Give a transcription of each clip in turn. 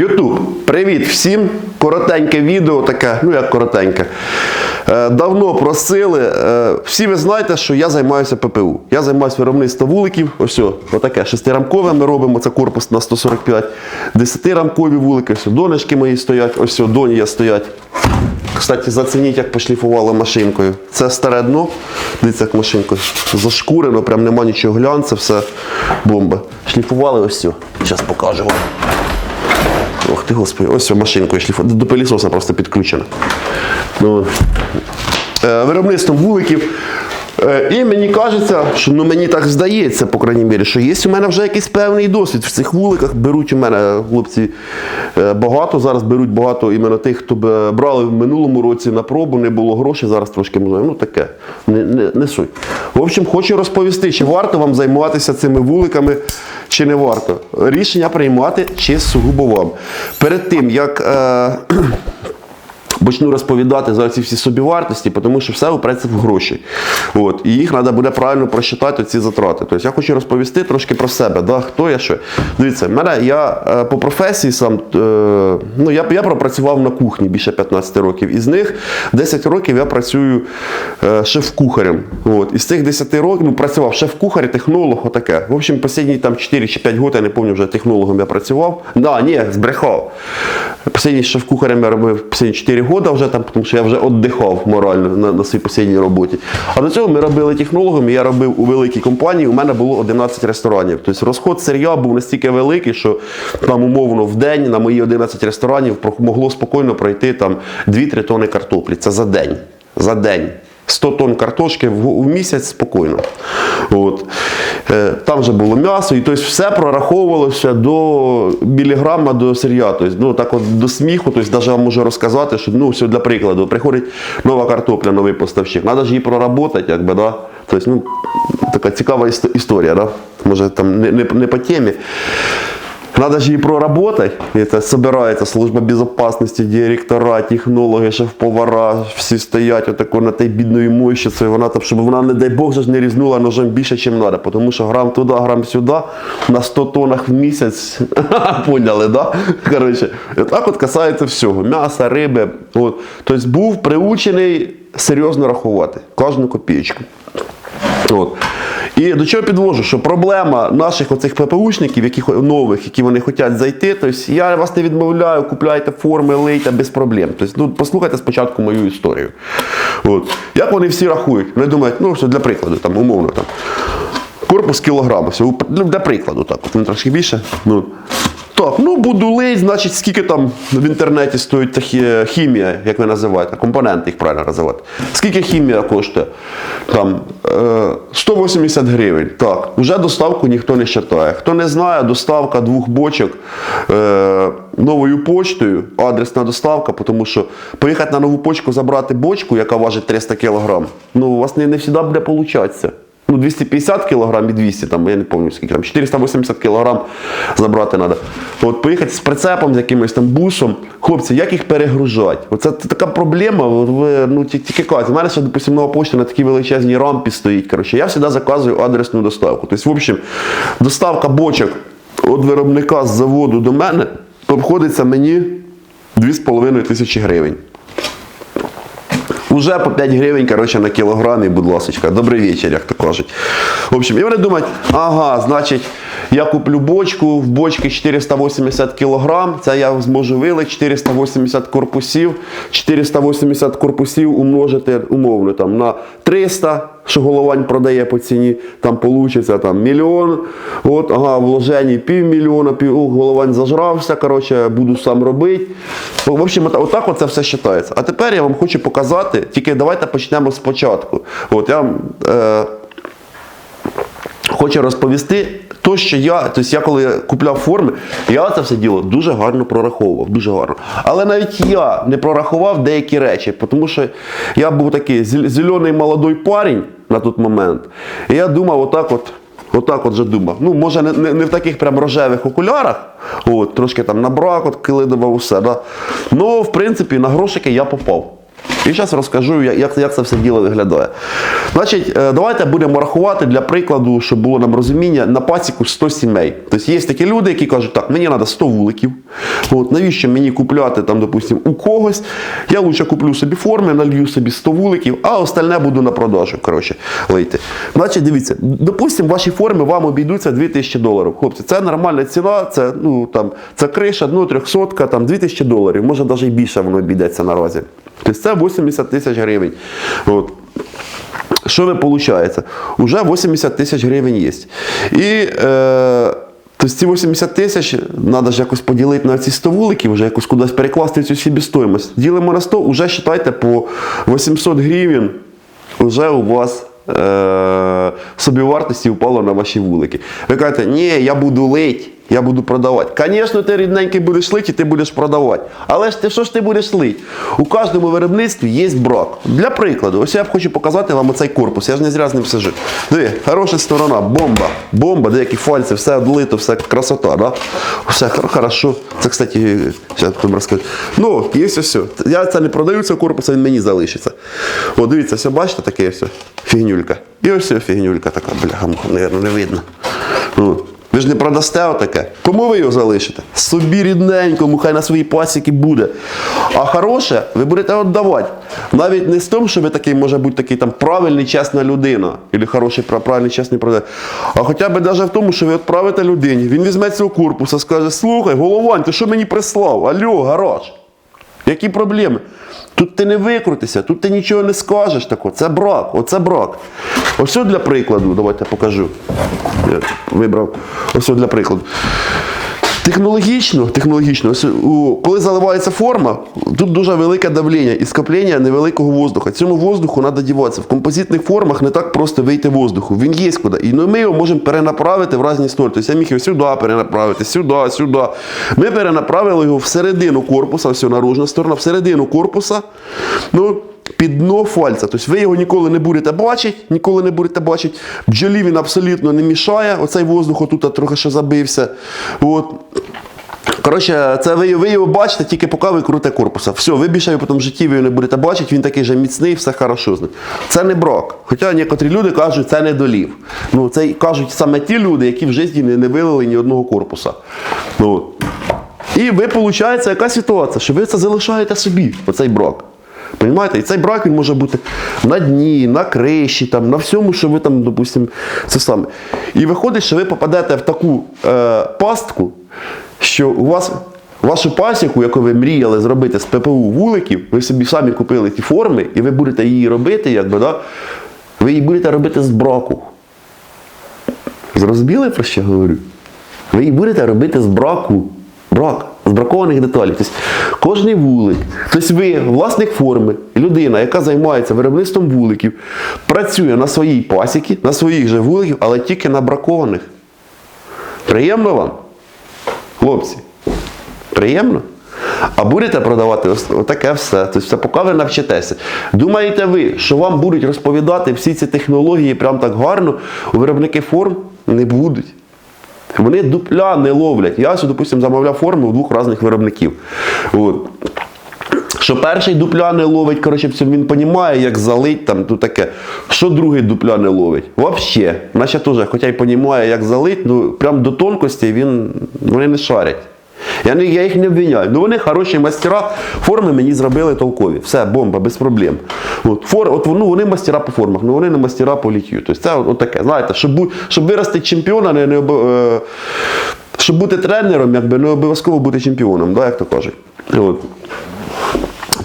Ютуб, привіт всім! Коротеньке відео таке, ну як коротеньке. Е, Давно просили. Е, Всі ви знаєте, що я займаюся ППУ. Я займаюся виробництвом вуликів. Ось, о, отаке шестирамкове ми робимо. Це корпус на 145. Десятирамкові вулики. Ось донечки мої стоять, ось доні я стоять. Кстати, зацініть, як пошліфували машинкою. Це старе дно. Дивіться, як машинкою. Зашкурено, прям нема нічого глянця, все бомба. Шліфували ось. Зараз покажу вам. Ти господи, ось цю машинкою шліфу. До пилісоса просто підключена. Ну, е, виробництвом вуликів. Е, І мені кажеться, що ну мені так здається, по крайній мірі, що є у мене вже якийсь певний досвід в цих вуликах. Беруть у мене хлопці е, багато. Зараз беруть багато іменно тих, хто б брали в минулому році на пробу, не було грошей, зараз трошки можливо. Ну таке, не, не, не суть. В общем, хочу розповісти, чи варто вам займатися цими вуликами, чи не варто. Рішення приймати чи сугубо вам. Перед тим, як. Е, почну розповідати за ці всі собівартості, тому що все опреться в гроші. От. І їх треба буде правильно просчитати ці затрати. Тобто я хочу розповісти трошки про себе, да, хто я що. Дивіться, мене я е, по професії сам е, ну, я, я пропрацював на кухні більше 15 років. Із них 10 років я працюю е, шеф-кухарем. От. Із цих 10 років ну, працював шеф-кухар, технолог, отаке. В общем, останні там 4 чи 5 років, я не пам'ятаю, вже технологом я працював. Да, ні, збрехав. Останній шеф-кухарем я робив останні 4 роки вже там, тому що я вже віддихав морально на, на своїй постійній роботі. А до цього ми робили технологом, я робив у великій компанії, у мене було 11 ресторанів. Тобто розход сир'я був настільки великий, що там умовно в день на мої 11 ресторанів могло спокійно пройти там 2-3 тони картоплі. Це за день. За день. 100 тонн картошки в, місяць спокійно. От. Е, Там вже було м'ясо, і тобто все прораховувалося до міліграма до сир'я. Тобто, ну, так от до сміху, тобто, навіть вам можу розказати, що ну, все для прикладу, приходить нова картопля, новий поставщик, треба ж її проработати, якби, да? тобто, ну, така цікава історія, да? може там не, не, не по темі. Надо же її проработать. Это собирается служба безопасности, директора, технологи, шеф-повара, всі стоять отако на тій бідної мойщиці, вона там, щоб вона, не дай Бог, не різнула ножом більше, ніж треба. Тому що грам туди, грам сюди, на 100 тоннах в місяць. Поняли, да? Коротше, так от касається всього. М'яса, риби. От. Тобто був приучений серйозно рахувати кожну копійку. От. І до чого підвожу, що проблема наших оцих ППУшників, яких нових, які вони хочуть зайти, тобто я вас не відмовляю, купляйте форми, лейте без проблем. Тобто, ну, послухайте спочатку мою історію. От. Як вони всі рахують? Вони думають, ну що для прикладу, там, умовно там. Корпус кілограма, ну, для прикладу, так, от, ну, трошки більше. Ну, так, ну буду значить, скільки там в інтернеті стоїть та хімія, як ви називаєте, компоненти їх правильно називати. Скільки хімія коштує? Там е, 180 гривень. Так, вже доставку ніхто не вважає. Хто не знає, доставка двох бочок е, новою почтою, адресна доставка, тому що поїхати на нову почку забрати бочку, яка важить 300 кг, ну у вас не, не завжди буде получатися. Ну, 250 кг і 200, там, я не пам'ятаю скільки там, 480 кг забрати треба. От поїхати з прицепом, з якимось там бусом. Хлопці, як їх перегружати? Оце така проблема. Ви, ну, тільки кажуть. У мене ще, допустим, нова почта на такій величезній рампі стоїть. Коротше, я завжди заказую адресну доставку. Тобто, в общем, доставка бочок від виробника з заводу до мене обходиться мені 2,5 тисячі гривень. Уже по 5 гривень, коротше, на кілограмі, будь ласка. Добрий вечір, як то кажуть. В общем, і вони думають, ага, значить, я куплю бочку, в бочці 480 кілограм, це я зможу вилити 480 корпусів, 480 корпусів умножити умовно там, на 300, що головань продає по ціні, там вийде там, мільйон, от, ага, вложені півмільйона, пів, о, головань зажрався, коротше, буду сам робити. В общем, отак от це все вважається. А тепер я вам хочу показати, тільки давайте почнемо спочатку. От я е, хочу розповісти. То, що я, тобто я коли купляв форми, я це все діло дуже гарно прораховував, дуже гарно. Але навіть я не прорахував деякі речі, тому що я був такий зелений молодий парень на той момент. І я думав, отак от, отак от же думав. Ну, може, не, не, не в таких прям рожевих окулярах, от, трошки там на брак, от килидував усе. Да? Ну, в принципі, на грошики я попав. І зараз розкажу, як, як- це все діло виглядає. Значить, е, давайте будемо рахувати для прикладу, щоб було нам розуміння, на пасіку 100 сімей. Тобто є такі люди, які кажуть, так, мені треба 100 вуликів, От, навіщо мені купляти там, допустим, у когось? Я лучше куплю собі форми, налью собі 100 вуликів, а остальне буду на продажу. Коротше, лийти. Значить, дивіться, допустим, ваші форми вам обійдуться 2000 доларів. Хлопці, це нормальна ціна, це, ну, там, це криша, ну, 300, там, 2000 доларів, може навіть і більше воно обійдеться наразі. Тобто це 80 тисяч гривень. От. Що ви получаєте? Уже 80 тисяч гривень є. І е, тобто ці 80 тисяч треба ж якось поділити на ці 100 вуликів, вже якось кудись перекласти цю собівартість. Ділимо на 100, вже вважайте по 800 гривень вже у вас е, собівартості впало на ваші вулики. Ви кажете, ні, я буду лить, я буду продавати. Звісно, ти рідненький будеш лить і ти будеш продавати. Але ж ти що ж ти будеш лить? У кожному виробництві є брак. Для прикладу, ось я хочу показати вам оцей корпус. Я ж не зря з ним сижу. Диви, хороша сторона, бомба. Бомба, деякі фальці, все одлито, все красота. Да? Все хор- хорошо. Це, кстати, зараз розкажу. Ну, є все, все. Я це не продаю цього корпусу, він мені залишиться. О, дивіться, все, бачите, таке все. Фігнюлька. І ось все, фігнюлька така, бляха, мабуть, не видно. Ну, ви ж не продасте отаке. Кому ви його залишите? Собі рідненькому, хай на своїй пасіки буде. А хороше ви будете віддавати. Навіть не з тим, що ви такий, може бути такий там правильний, чесна людина, або хороший, правильний, чесний продавець. А хоча б навіть в тому, що ви відправите людині, він візьме цього корпуса, скаже, слухай, головань, ти що мені прислав? Алло, гараж. Які проблеми? Тут ти не викрутишся, тут ти нічого не скажеш Тако. Це брак, оце брак. Ось для прикладу, давайте покажу. Я вибрав ось для прикладу. Технологічно, технологічно, коли заливається форма, тут дуже велике давлення і скоплення невеликого воздуха. Цьому воздуху треба діватися. В композитних формах не так просто вийти воздуху. Він є куди. І ми його можемо перенаправити в різні сторони. Тобто я міг його сюди перенаправити, сюди, сюди. Ми перенаправили його всередину корпуса, ось наружна сторона, всередину корпуса. Ну, під дно фальца. Тобто ви його ніколи не будете бачити, ніколи не будете бачити. Бджолі він абсолютно не мішає. Оцей воздух отут трохи ще забився. От. Коротше, це ви, ви його бачите тільки поки ви круте корпуса. Все, ви більше потім в житті ви його не будете бачити, він такий же міцний, все хорошо з ним. Це не брак. Хоча некоторі люди кажуть, це не долів. Ну, це кажуть саме ті люди, які в житті не, не вилили ні одного корпуса. Ну. І ви, виходить, яка ситуація, що ви це залишаєте собі, оцей брак. Понимаєте? І цей брак він може бути на дні, на криші, там, на всьому, що ви там, допустимо, це саме. І виходить, що ви попадете в таку е, пастку, що у вас вашу пасіку, яку ви мріяли зробити з ППУ вуликів, ви собі самі купили ті форми, і ви будете її робити, якби, да? ви її будете робити з браку. Зрозуміли, про що говорю? Ви її будете робити з браку. Брак, з бракованих деталей. Тобто, кожний вулик. Тобто ви, власник форми, людина, яка займається виробництвом вуликів, працює на своїй пасіці, на своїх же вуликів, але тільки на бракованих. Приємно вам? Хлопці? Приємно? А будете продавати таке все. Тобто, це поки ви навчитеся. Думаєте ви, що вам будуть розповідати всі ці технології прям так гарно, у виробники форм не будуть. Вони дупля не ловлять. Я, допустимо, замовляв форми у двох різних виробників. От. Що перший дупля не ловить, коротше, він розуміє, як залить там тут таке. Що другий дупля не ловить? Взагалі, Наче теж, хоча й розуміє, як залить, ну прям до тонкості він, вони не шарять. Я, не, я їх не обвиняю. Ну вони хороші мастера, форми мені зробили толкові. Все, бомба, без проблем. От, фор, от, ну, вони мастера по формах, ну вони не мастера по літью. Тобто це от, от таке. Знаєте, щоб, щоб вирости чемпіона, не, не, е, щоб бути тренером, якби не обов'язково бути чемпіоном, да, як то кажуть. От.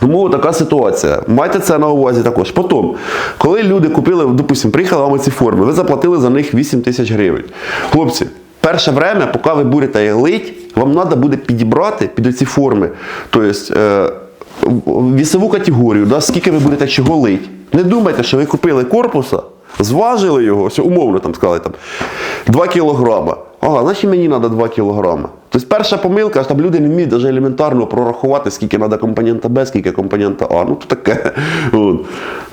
Тому така ситуація. Майте це на увазі також. Потім, коли люди купили, допустимо, приїхали вам ці форми, ви заплатили за них 8 тисяч гривень. Хлопці, перше время, поки ви будете лить, вам треба буде підібрати під ці форми. Тобто, вісову категорію, да, скільки ви будете чого лить. Не думайте, що ви купили корпуса, зважили його, умовно там сказали там, 2 кілограма. Ага, значить мені треба 2 кілограми. Тобто перша помилка, що там люди не вміють навіть елементарно прорахувати, скільки треба компонента Б, скільки компонента А. Ну то таке.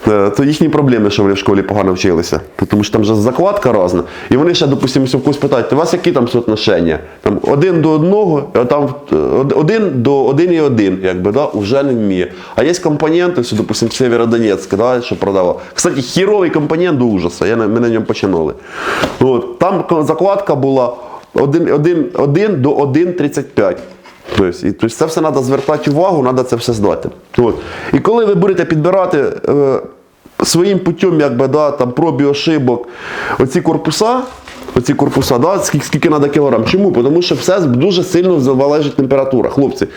Це їхні проблеми, що вони в школі погано вчилися. Тому що там вже закладка різна. І вони ще, допустимо, когось питають, у вас які там соотношення? Там один до одного, а там е, один до один і один, якби, да, вже не вміє. А є компоненти, ось, допустимо, Северодонецьк, да, що продавав. Кстати, хіровий компонент до ужаса, я, ми на ньому починали. От. Там закладка була 1, 1, 1 до 1,35. Тобто, тобто це все треба звертати увагу, треба це все знати. От. І коли ви будете підбирати е, своїм путем, якби, да, там, пробі ошибок, оці корпуса, оці корпуса, да, скільки, скільки треба кілограм. Чому? Тому що все дуже сильно залежить температура. Хлопці,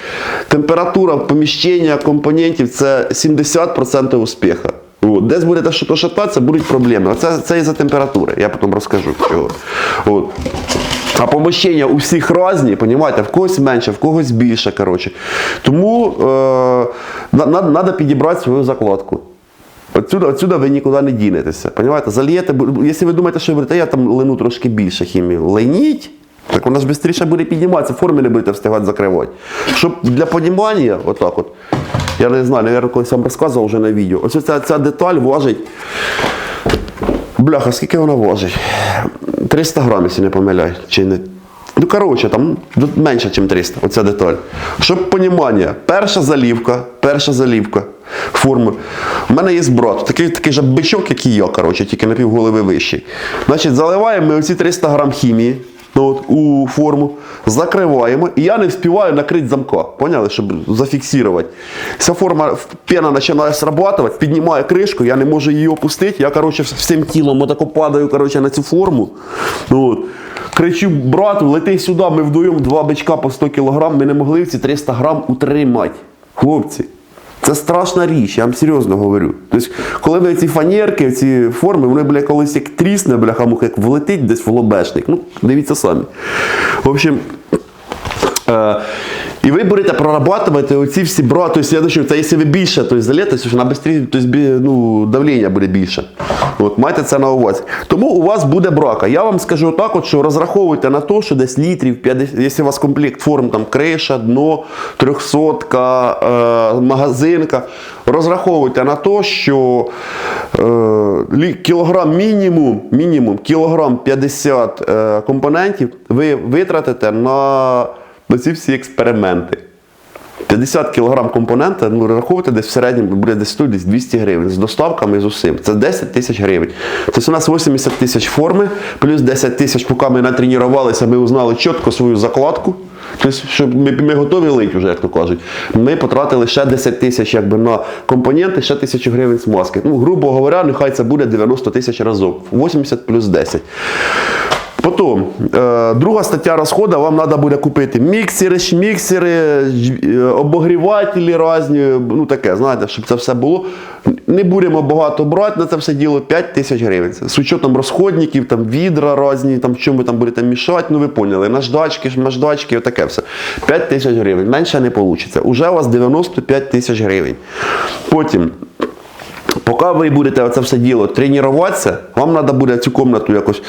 температура поміщення компонентів це 70% успіху. От. Десь будете що-то шататися, будуть проблеми. Оце це із-за температури. Я потім розкажу. От. А поміщення у всіх різні, понімаєте, в когось менше, в когось більше. Коротше. Тому е, треба підібрати свою закладку. Отсюда, отсюда ви нікуди не дінетеся. Понімаєте? Зальєте, якщо ви думаєте, що ви я там лину трошки більше хімії. Леніть, так вона ж швидше буде підніматися, форми не будете встигати закривати. Щоб для понімання, отак от, я не знаю, наверное, колись вам розказував вже на відео. Ось ця, ця деталь важить. Бляха, скільки вона важить? 300 грамів, якщо не помиляю. Чи не... Ну, коротше, там ну, менше, ніж 300, оця деталь. Щоб понімання, перша залівка, перша залівка форми. У мене є брат, такий, такий же бичок, як і я, коротше, тільки на півголови вищий. Значить, заливаємо ми оці 300 грам хімії ну, от, у форму, закриваємо, і я не встигаю накрити замка. Поняли, щоб зафіксувати. Ця форма, пена починає срабатувати, піднімаю кришку, я не можу її опустити. Я коротше, всім тілом отако падаю коротше, на цю форму. Ну, от. Кричу, брату, лети сюди, ми вдвоєм два бичка по 100 кг, ми не могли ці 300 грам утримати. Хлопці. Це страшна річ, я вам серйозно говорю. Тобто, коли ви ці фанерки, ці форми, вони бля, колись як трісне, бляха мух, як влетить десь в лобешник. Ну, дивіться самі. В общем, і ви будете прорабатувати оці всі бра, тобто, я думаю, це якщо ви більше тобто, залієте, що на бистрі, тобто, бі- ну, давлення буде більше. От, майте це на увазі. Тому у вас буде брака. Я вам скажу так, от, що розраховуйте на те, що десь літрів 50, якщо у вас комплект форм, там криша, дно, трьохсотка, е, магазинка, розраховуйте на те, що е, кілограм мінімум, мінімум кілограм 50 е, компонентів ви витратите на, на ці всі експерименти. 50 кг компонента, ну рахуйте, десь в середньому буде десь тут десь 200 гривень з доставками з усім. Це 10 тисяч гривень. Тобто у нас 80 тисяч форми, плюс 10 тисяч, поки ми натренувалися, ми узнали чітко свою закладку. Тобто, щоб ми, ми готові лить вже, як то кажуть. Ми потратили ще 10 тисяч якби, на компоненти, ще тисячу гривень смазки. Ну, грубо говоря, нехай це буде 90 тисяч разом. 80 плюс 10. Потім, е, друга стаття розходу, вам треба буде купити міксери, шміксери, е, обогрівателі різні, ну таке, знаєте, щоб це все було. Не будемо багато брати на це все діло 5 тисяч гривень. З учетом розходників, там відра різні, там, що ви там будете мішати, ну ви поняли, наждачки, наждачки, отаке все. 5 тисяч гривень, менше не вийде. Уже у вас 95 тисяч гривень. Потім, Поки ви будете оце все діло тренуватися, вам треба буде цю кімнату якось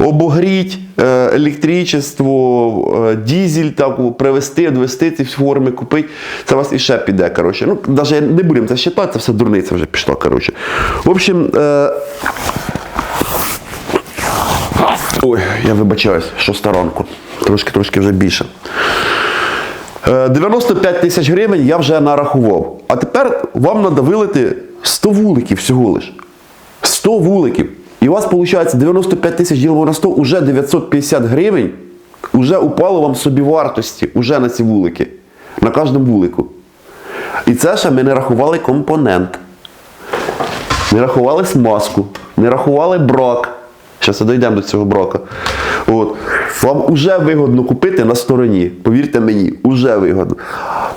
обогріти, е, електричество, е, дізель так, привезти, відвести ці форми, купити. Це вас іще піде. Коротше. Ну, навіть не будемо це вважати, це все дурниця вже пішла. Коротше. В общем, е, ой, я вибачаюсь, що ранку. Трошки, трошки вже більше. Е, 95 тисяч гривень я вже нарахував. А тепер вам треба вилити 100 вуликів всього лиш. 100 вуликів. І у вас виходить 95 тисяч ділимо на 100, уже 950 гривень вже упало вам собівартості уже на ці вулики. На кожному вулику. І це ще ми не рахували компонент. Не рахували смазку, не рахували брак. Зараз дійдемо до цього брока. От. Вам вже вигодно купити на стороні. Повірте мені, вже вигодно.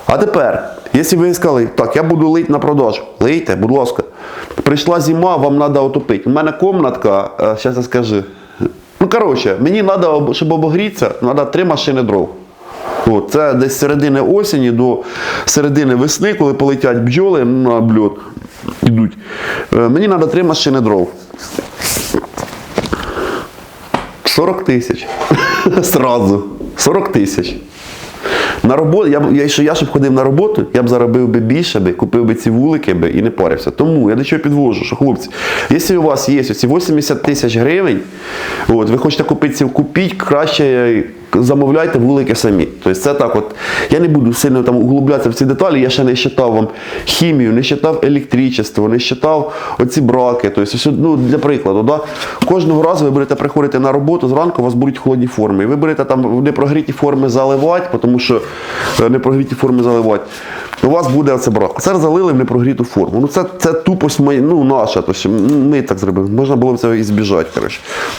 А тепер, якщо ви сказали, так, я буду лити на продаж, лийте, будь ласка. Прийшла зима, вам треба отопити. У мене комнатка, зараз я скажу. Ну, коротше, мені треба, щоб обогрітися, треба три машини дров. От, це десь з середини осені до середини весни, коли полетять бджоли на обльот, йдуть. Е, Мені треба три машини дров. 40 тисяч. Сразу. 40 тисяч. На роботу, я, б- я, якщо я щоб ходив на роботу, я б заробив би більше, би, купив би ці вулики би і не парився. Тому я до чого підвожу, що хлопці, якщо у вас є ці 80 тисяч гривень, от, ви хочете купити купіть краще замовляйте вулики самі. Тобто це так, от я не буду сильно там углублятися в ці деталі. Я ще не считав вам хімію, не считав електричество, не считав оці браки. Тобто, ну, для прикладу, да? кожного разу ви будете приходити на роботу, зранку у вас будуть холодні форми. І ви будете там непрогріті форми заливати, тому що е, непрогріті форми заливати. У вас буде оце брак. Це залили в непрогріту форму. Ну це, це тупость моя, ну, наша. Тобто, ми так зробили. Можна було б це і збіжати.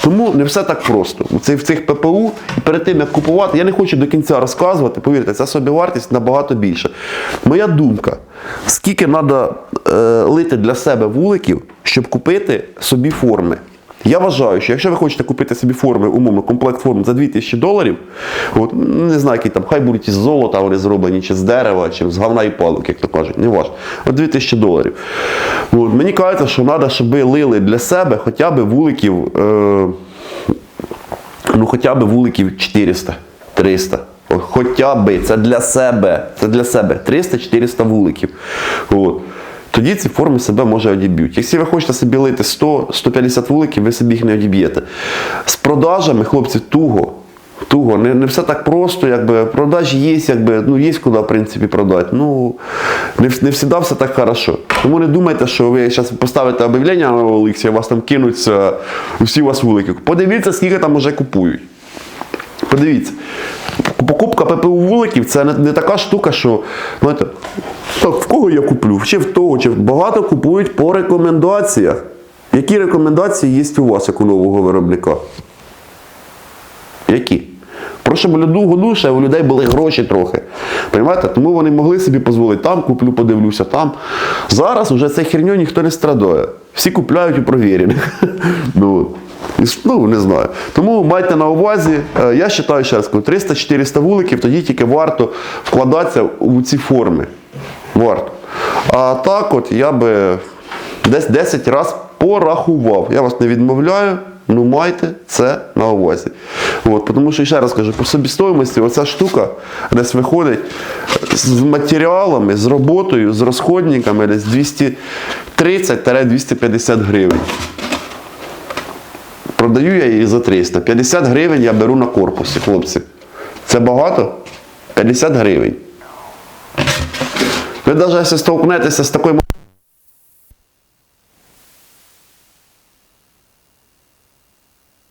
Тому не все так просто. В цих ППУ перед тим як купувати, я не хочу до кінця розказувати. Повірте, ця собівартість набагато більше. Моя думка: скільки треба е, лити для себе вуликів, щоб купити собі форми. Я вважаю, що якщо ви хочете купити собі форми, умовно, комплект форм за 2000 доларів, от, не знаю, які там, хай будуть із золота вони зроблені, чи з дерева, чи з говна і палок, як то кажуть, не важливо. От 2000 доларів. От, мені кажеться, що треба, щоб лили для себе хоча б вуликів, е, ну хоча б вуликів 400, 300. От, хоча б, це для себе, це для себе 300-400 вуликів. От. Тоді ці форми себе може одіб'ють. Якщо ви хочете собі лити 100-150 вуликів, ви собі їх не одіб'єте. З продажами, хлопці, туго. Туго. Не, не все так просто, якби продажі є, якби, ну, є куди, в принципі, продати. Ну, не, не завжди все так хорошо. Тому не думайте, що ви зараз поставите об'явлення на OLX, і у вас там кинуться усі у вас вулики. Подивіться, скільки там вже купують. Подивіться, покупка ППУ вуликів це не, не така штука, що знаєте, так, в кого я куплю? Чи в того, чи багато купують по рекомендаціях. Які рекомендації є у вас, як у нового виробника? Які? Прошу блюду году, ще у людей були гроші трохи. Понимаєте? Тому вони могли собі дозволити там куплю, подивлюся там. Зараз уже цією херню ніхто не страдає. Всі купляють у провірених. ну, ну, не знаю. Тому майте на увазі, е, я вважаю, ще раз 300-400 вуликів, тоді тільки варто вкладатися у ці форми. Варто. А так от я би десь 10 разів порахував. Я вас не відмовляю, ну майте це на увазі. От, тому що ще раз кажу, по собівартості оця штука десь виходить з матеріалами, з роботою, з розходниками десь 230-250 гривень. Продаю я її за 300. 50 гривень я беру на корпусі, хлопці. Це багато? 50 гривень. Ви навіть якщо столкнетеся з такою